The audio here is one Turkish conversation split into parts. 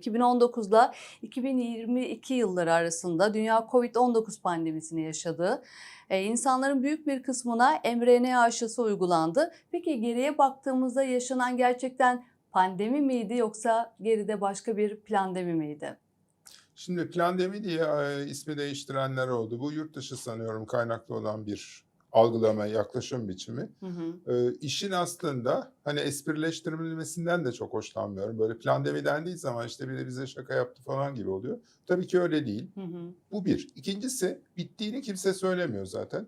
2019 ile 2022 yılları arasında dünya Covid-19 pandemisini yaşadı. Ee, insanların büyük bir kısmına mRNA aşısı uygulandı. Peki geriye baktığımızda yaşanan gerçekten pandemi miydi yoksa geride başka bir plandemi miydi? Şimdi plandemi diye e, ismi değiştirenler oldu. Bu yurt dışı sanıyorum kaynaklı olan bir algılama, yaklaşım biçimi. Hı hı. E, işin aslında hani esprileştirilmesinden de çok hoşlanmıyorum. Böyle plandemi dendiği zaman işte biri bize şaka yaptı falan gibi oluyor. Tabii ki öyle değil. Hı hı. Bu bir. İkincisi bittiğini kimse söylemiyor zaten.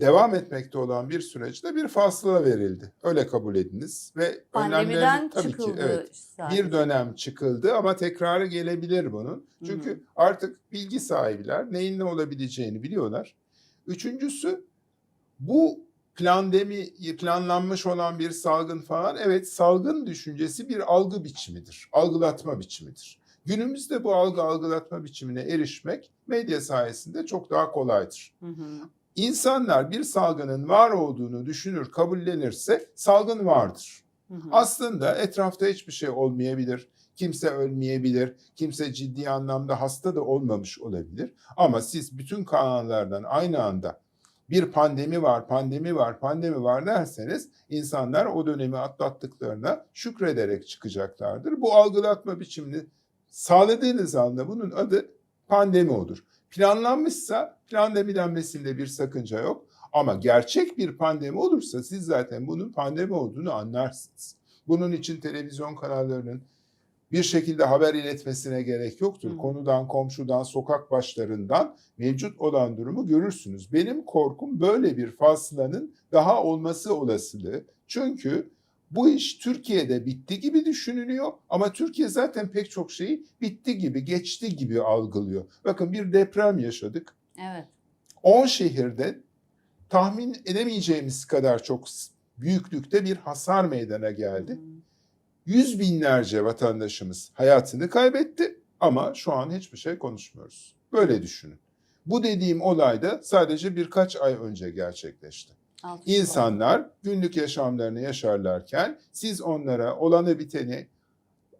Devam etmekte olan bir süreçte bir fasıla verildi. Öyle kabul ediniz ve Pandemiden tabii ki çıkıldı evet sadece. bir dönem çıkıldı ama tekrarı gelebilir bunun. Çünkü Hı hı. artık bilgi sahibiler neyin ne olabileceğini biliyorlar. Üçüncüsü bu plandemi planlanmış olan bir salgın falan evet salgın düşüncesi bir algı biçimidir. Algılatma biçimidir. Günümüzde bu algı algılatma biçimine erişmek medya sayesinde çok daha kolaydır. Hı hı. İnsanlar bir salgının var olduğunu düşünür, kabullenirse salgın vardır. Hı hı. Aslında etrafta hiçbir şey olmayabilir. Kimse ölmeyebilir. Kimse ciddi anlamda hasta da olmamış olabilir. Ama siz bütün kanallardan aynı anda bir pandemi var, pandemi var, pandemi var derseniz insanlar o dönemi atlattıklarına şükrederek çıkacaklardır. Bu algılatma biçimini sağladığınız anda bunun adı pandemi olur. Planlanmışsa pandemi denmesinde bir sakınca yok. Ama gerçek bir pandemi olursa siz zaten bunun pandemi olduğunu anlarsınız. Bunun için televizyon kanallarının bir şekilde haber iletmesine gerek yoktur. Hı. Konudan, komşudan, sokak başlarından mevcut olan durumu görürsünüz. Benim korkum böyle bir faslanın daha olması olasılığı. Çünkü bu iş Türkiye'de bitti gibi düşünülüyor ama Türkiye zaten pek çok şeyi bitti gibi, geçti gibi algılıyor. Bakın bir deprem yaşadık. Evet. 10 şehirde tahmin edemeyeceğimiz kadar çok büyüklükte bir hasar meydana geldi. Hı. Yüz binlerce vatandaşımız hayatını kaybetti ama şu an hiçbir şey konuşmuyoruz. Böyle düşünün. Bu dediğim olay da sadece birkaç ay önce gerçekleşti. İnsanlar günlük yaşamlarını yaşarlarken siz onlara olanı biteni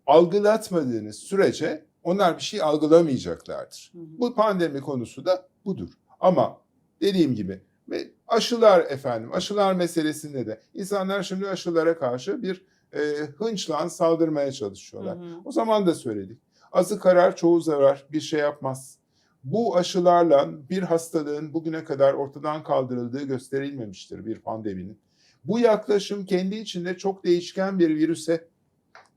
algılatmadığınız sürece onlar bir şey algılamayacaklardır. Hı hı. Bu pandemi konusu da budur. Ama dediğim gibi ve aşılar efendim aşılar meselesinde de insanlar şimdi aşılara karşı bir e, hınçla saldırmaya çalışıyorlar. Hı hı. O zaman da söyledik. Azı karar çoğu zarar bir şey yapmaz. Bu aşılarla bir hastalığın bugüne kadar ortadan kaldırıldığı gösterilmemiştir bir pandeminin. Bu yaklaşım kendi içinde çok değişken bir virüse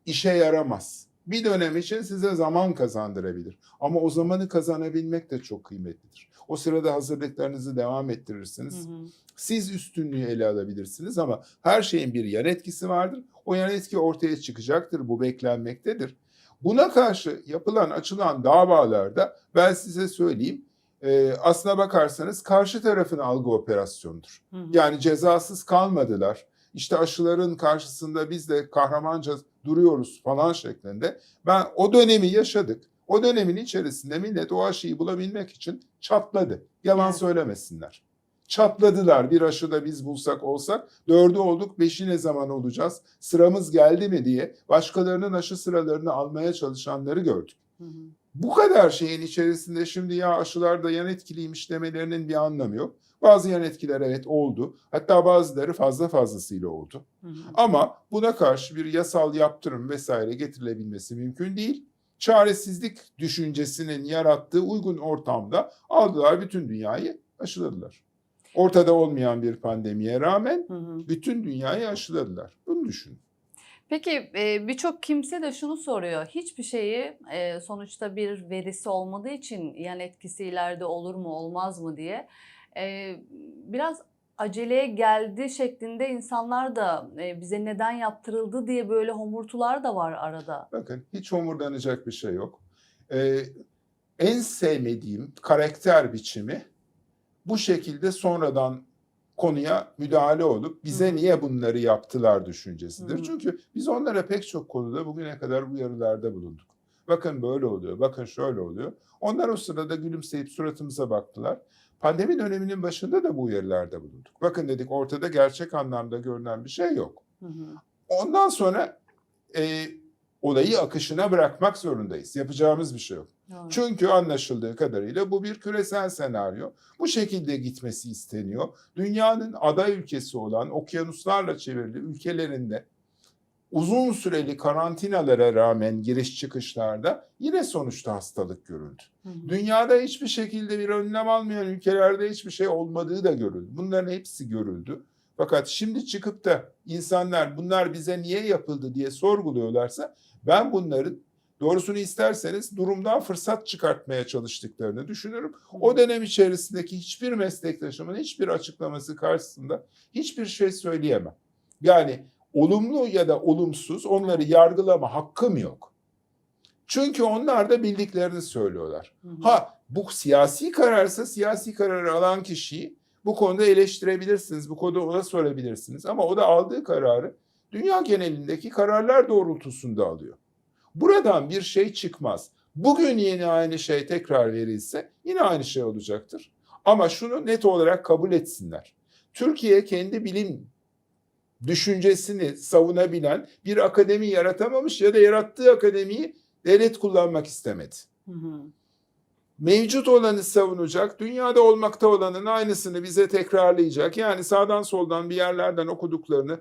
işe yaramaz. Bir dönem için size zaman kazandırabilir. Ama o zamanı kazanabilmek de çok kıymetlidir. O sırada hazırlıklarınızı devam ettirirsiniz. Hı hı. Siz üstünlüğü ele alabilirsiniz ama her şeyin bir yan etkisi vardır. O yan etki ortaya çıkacaktır. Bu beklenmektedir. Buna karşı yapılan açılan davalarda ben size söyleyeyim e, aslına bakarsanız karşı tarafın algı operasyonudur. Hı hı. Yani cezasız kalmadılar. İşte aşıların karşısında biz de kahramanca duruyoruz falan şeklinde. Ben o dönemi yaşadık. O dönemin içerisinde millet o aşıyı bulabilmek için çatladı. Yalan söylemesinler. Çatladılar bir aşıda biz bulsak olsak dördü olduk beşi ne zaman olacağız sıramız geldi mi diye başkalarının aşı sıralarını almaya çalışanları gördük. Hı hı. Bu kadar şeyin içerisinde şimdi ya aşılar da yan etkiliymiş demelerinin bir anlamı yok. Bazı yan etkiler evet oldu. Hatta bazıları fazla fazlasıyla oldu. Hı hı. Ama buna karşı bir yasal yaptırım vesaire getirilebilmesi mümkün değil. Çaresizlik düşüncesinin yarattığı uygun ortamda aldılar bütün dünyayı aşıladılar. Ortada olmayan bir pandemiye rağmen Hı hı. bütün dünyayı aşıladılar. Bunu düşünün. Peki birçok kimse de şunu soruyor. Hiçbir şeyi sonuçta bir verisi olmadığı için yan etkisi ileride olur mu olmaz mı diye. Biraz aceleye geldi şeklinde insanlar da bize neden yaptırıldı diye böyle homurtular da var arada. Bakın hiç homurdanacak bir şey yok. En sevmediğim karakter biçimi bu şekilde sonradan konuya müdahale olup bize Hı niye bunları yaptılar düşüncesidir. Hı. Çünkü biz onlara pek çok konuda bugüne kadar uyarılarda bulunduk. Bakın böyle oluyor, bakın şöyle oluyor. Onlar o sırada gülümseyip suratımıza baktılar. Pandemi döneminin başında da bu uyarılarda bulunduk. Bakın dedik ortada gerçek anlamda görünen bir şey yok. Hı hı. Ondan sonra e, olayı akışına bırakmak zorundayız. Yapacağımız bir şey yok. Doğru. Çünkü anlaşıldığı kadarıyla bu bir küresel senaryo. Bu şekilde gitmesi isteniyor. Dünyanın aday ülkesi olan okyanuslarla çevrili ülkelerinde uzun süreli karantinalara rağmen giriş çıkışlarda yine sonuçta hastalık görüldü. Hı hı. Dünyada hiçbir şekilde bir önlem almayan ülkelerde hiçbir şey olmadığı da görüldü. Bunların hepsi görüldü. Fakat şimdi çıkıp da insanlar bunlar bize niye yapıldı diye sorguluyorlarsa ben bunların doğrusunu isterseniz durumdan fırsat çıkartmaya çalıştıklarını düşünürüm. O dönem içerisindeki hiçbir meslektaşımın hiçbir açıklaması karşısında hiçbir şey söyleyemem. Yani olumlu ya da olumsuz onları yargılama hakkım yok. Çünkü onlar da bildiklerini söylüyorlar. Hı hı. Ha bu siyasi kararsa siyasi kararı alan kişiyi bu konuda eleştirebilirsiniz. Bu konuda ona sorabilirsiniz. Ama o da aldığı kararı dünya genelindeki kararlar doğrultusunda alıyor. Buradan bir şey çıkmaz. Bugün yine aynı şey tekrar verilse yine aynı şey olacaktır. Ama şunu net olarak kabul etsinler. Türkiye kendi bilim düşüncesini savunabilen bir akademi yaratamamış ya da yarattığı akademiyi devlet kullanmak istemedi Hı hı. Mevcut olanı savunacak, dünyada olmakta olanın aynısını bize tekrarlayacak. Yani sağdan soldan bir yerlerden okuduklarını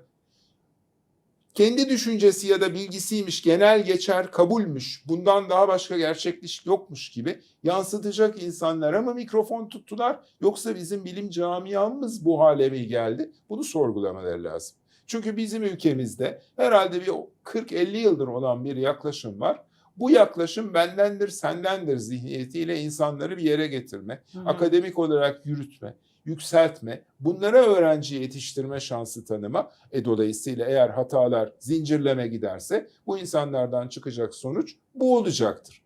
kendi düşüncesi ya da bilgisiymiş, genel geçer, kabulmüş, bundan daha başka gerçeklik yokmuş gibi yansıtacak insanlara mı mikrofon tuttular yoksa bizim bilim camiamız bu hale mi geldi? Bunu sorgulamaları lazım. Çünkü bizim ülkemizde herhalde bir 40-50 yıldır olan bir yaklaşım var. Bu yaklaşım bendendir, sendendir zihniyetiyle insanları bir yere getirme, Hı hı. akademik olarak yürütme, yükseltme, bunlara öğrenci yetiştirme şansı tanıma. E dolayısıyla eğer hatalar zincirleme giderse bu insanlardan çıkacak sonuç bu olacaktır.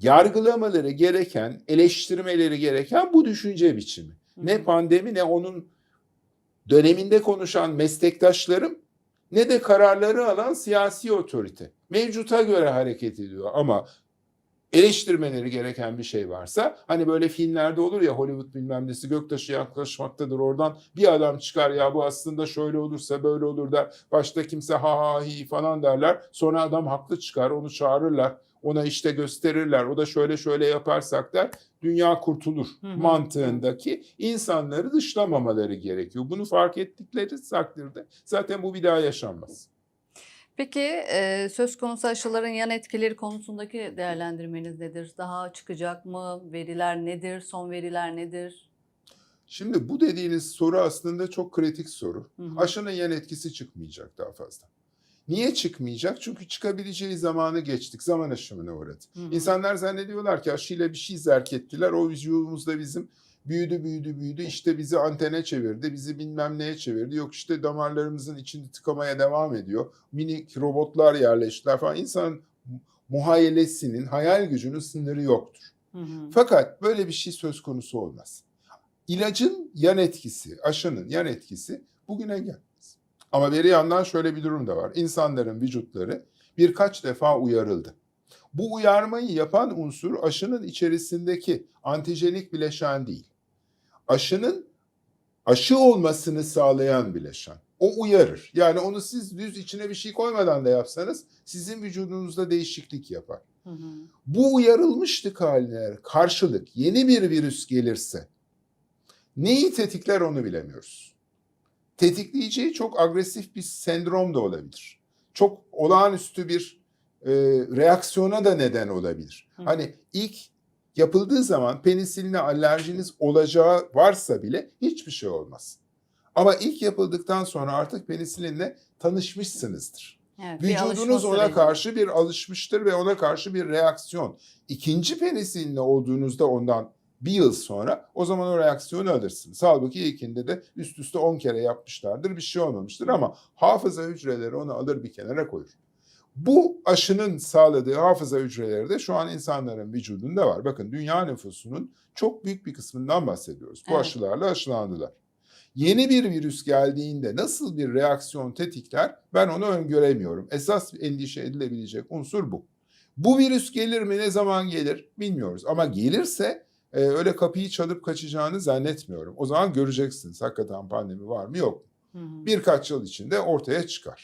Yargılamaları gereken, eleştirmeleri gereken bu düşünce biçimi. Ne pandemi ne onun döneminde konuşan meslektaşlarım ne de kararları alan siyasi otorite. Mevcuta göre hareket ediyor ama eleştirmeleri gereken bir şey varsa hani böyle filmlerde olur ya Hollywood bilmem nesi göktaşı yaklaşmaktadır oradan bir adam çıkar ya bu aslında şöyle olursa böyle olur der. Başta kimse ha ha hi falan derler. Sonra adam haklı çıkar onu çağırırlar. Ona işte gösterirler. O da şöyle şöyle yaparsak der. Dünya kurtulur Hı hı. mantığındaki insanları dışlamamaları gerekiyor. Bunu fark ettikleri takdirde zaten bu bir daha yaşanmaz. Peki e, söz konusu aşıların yan etkileri konusundaki değerlendirmeniz nedir? Daha çıkacak mı? Veriler nedir? Son veriler nedir? Şimdi bu dediğiniz soru aslında çok kritik soru. Hı hı. Aşının yan etkisi çıkmayacak daha fazla. Niye çıkmayacak? Çünkü çıkabileceği zamanı geçtik. Zaman aşımına uğradı. Hı hı. İnsanlar zannediyorlar ki aşıyla bir şey zerk ettiler. O vücudumuzda bizim büyüdü büyüdü büyüdü. İşte bizi antene çevirdi. Bizi bilmem neye çevirdi. Yok işte damarlarımızın içini tıkamaya devam ediyor. Minik robotlar yerleştiler falan. İnsanın muhayyelesinin, hayal gücünün sınırı yoktur. Hı hı. Fakat böyle bir şey söz konusu olmaz. İlacın yan etkisi, aşının yan etkisi bugüne gelmez. Ama bir yandan şöyle bir durum da var. İnsanların vücutları birkaç defa uyarıldı. Bu uyarmayı yapan unsur aşının içerisindeki antijenik bileşen değil. Aşının aşı olmasını sağlayan bileşen. O uyarır. Yani onu siz düz içine bir şey koymadan da yapsanız sizin vücudunuzda değişiklik yapar. Hı hı. Bu uyarılmışlık haline karşılık yeni bir virüs gelirse neyi tetikler onu bilemiyoruz. Tetikleyeceği çok agresif bir sendrom da olabilir. Çok olağanüstü bir e, reaksiyona da neden olabilir. Hı. Hani ilk yapıldığı zaman penisiline alerjiniz olacağı varsa bile hiçbir şey olmaz. Ama ilk yapıldıktan sonra artık penisilinle tanışmışsınızdır. Evet, Vücudunuz ona süreci. karşı bir alışmıştır ve ona karşı bir reaksiyon. İkinci penisilinle olduğunuzda ondan bir yıl sonra o zaman o reaksiyonu alırsınız. Halbuki ilkinde de üst üste 10 kere yapmışlardır bir şey olmamıştır ama hafıza hücreleri onu alır bir kenara koyur. Bu aşının sağladığı hafıza hücreleri de şu an insanların vücudunda var. Bakın dünya nüfusunun çok büyük bir kısmından bahsediyoruz. Bu Evet. aşılarla aşılandılar. Yeni bir virüs geldiğinde nasıl bir reaksiyon tetikler ben onu öngöremiyorum. Esas endişe edilebilecek unsur bu. Bu virüs gelir mi ne zaman gelir bilmiyoruz ama gelirse e, öyle kapıyı çalıp kaçacağını zannetmiyorum. O zaman göreceksiniz hakikaten pandemi var mı yok mu. Hı hı. Birkaç yıl içinde ortaya çıkar.